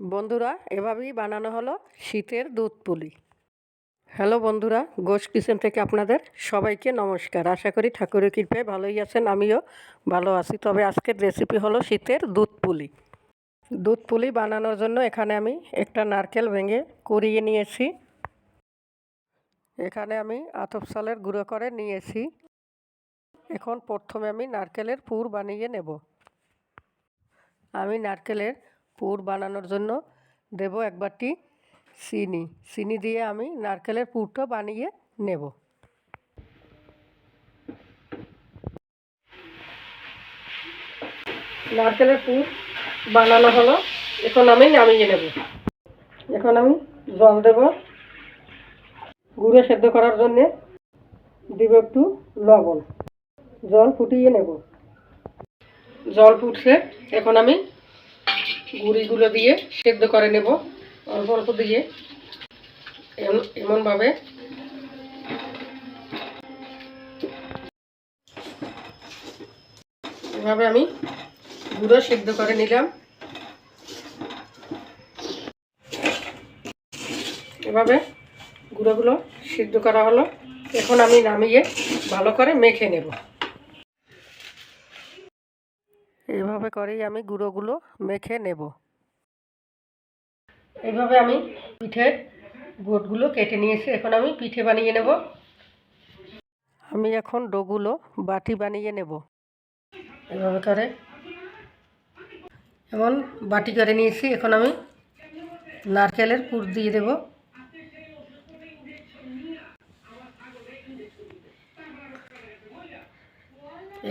বন্ধুরা, এভাবেই বানানো হলো শীতের দুধ পুলি। হ্যালো বন্ধুরা গোশ কিচেন থেকে আপনাদের সবাইকে নমস্কার। আশা করি ঠাকুরের কৃপায় ভালোই আছেন, আমিও ভালো আছি। তবে আজকের রেসিপি হলো শীতের দুধ পুলি। দুধ পুলি বানানোর জন্য এখানে আমি একটা নারকেল ভেঙে কুড়িয়ে নিয়েছি। এখানে আমি আতপ চালের গুঁড়ো করে নিয়েছি। এখন প্রথমে আমি নারকেলের পুর বানিয়ে নেব। আমি নারকেলের পুর বানানোর জন্য দেব এক বাটি চিনি। চিনি দিয়ে আমি নারকেলের পুরটা বানিয়ে নেব। নারকেলের পুর বানানো হলো। এখন আমি নামিয়ে নেব। এখন আমি জল দেব। গুঁড়ো সেদ্ধ করার জন্যে দিব একটু লবণ। জল ফুটিয়ে নেব। জল ফুটছে। এখন আমি গুঁড়িগুলো দিয়ে সেদ্ধ করে নেব, অল্প অল্প দিয়ে। এমন- এমনভাবে। এভাবে আমি গুঁড়ো সেদ্ধ করে নিলাম। এভাবে গুঁড়োগুলো সিদ্ধ করা হলো। এখন আমি নামিয়ে ভালো করে মেখে নেব। এভাবে করেই আমি গুঁড়োগুলো মেখে নেব। এইভাবে আমি পিঠের গোটগুলো কেটে নিয়েছি এখন আমি পিঠে বানিয়ে নেব। আমি এখন ডোগুলো বাটি বানিয়ে নেব। এভাবে করে এমন বাটি করে নিয়েছি এখন আমি নারকেলের পুর দিয়ে দেব।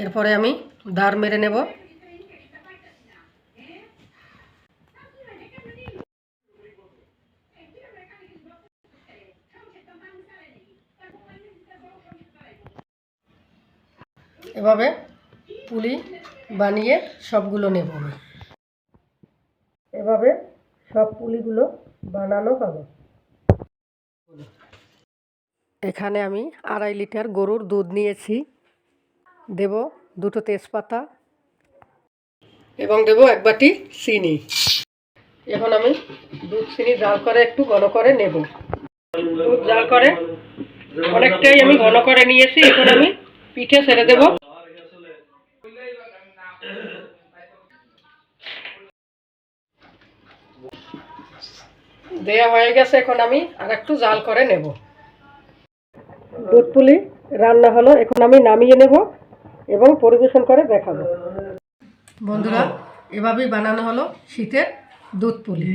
এরপরে আমি দাঁড় মেরে নেব। এভাবে পুলি বানিয়ে সবগুলো নেব এভাবে সব পুলিগুলো বানানো হবে। এখানে আমি আড়াই লিটার গরুর দুধ নিয়েছি। দেব দুটো তেজপাতা এবং দেব এক বাটি চিনি। এখন আমি দুধ চিনি জাল করে একটু ঘন করে নেব। দুধ জাল করে অনেকটাই আমি ঘন করে নিয়েছি। এখন আমি পিঠে ছেড়ে দেব। দেয়া হয়ে গেছে এখন আমি আর একটু জাল করে নেব। দুধ পুলি রান্না হলো এখন আমি নামিয়ে নেব এবং পরিবেশন করে দেখাবো। বন্ধুরা এভাবেই বানানো হলো শীতের দুধ পুলি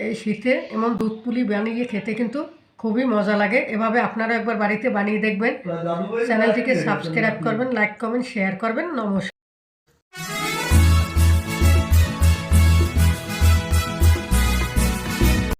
এই শীতে এমন দুধ পুলি বানিয়ে খেতে কিন্তু খুবই মজা লাগে। এভাবে আপনারা একবার বাড়িতে বানিয়ে দেখবেন। চ্যানেলটিকে সাবস্ক্রাইব করবেন লাইক করবেন শেয়ার করবেন। নমস্কার।